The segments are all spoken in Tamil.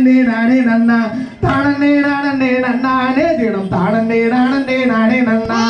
நானே நானே நன்னா. தானே நானே நன்னானே தினம். தானே நானே நானே நன்னா.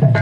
Thank you.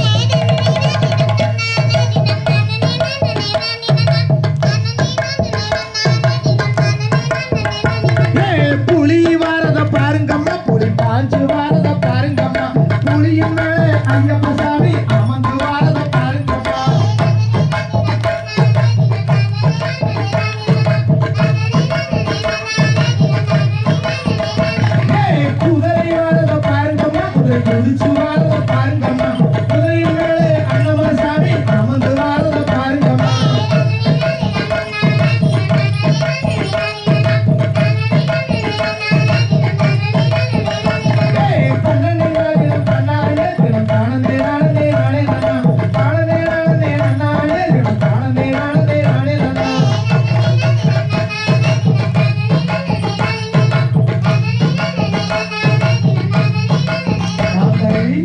Ay,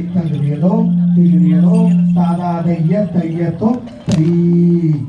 tangriado, tangriado, tada de yet, tayeto, tri.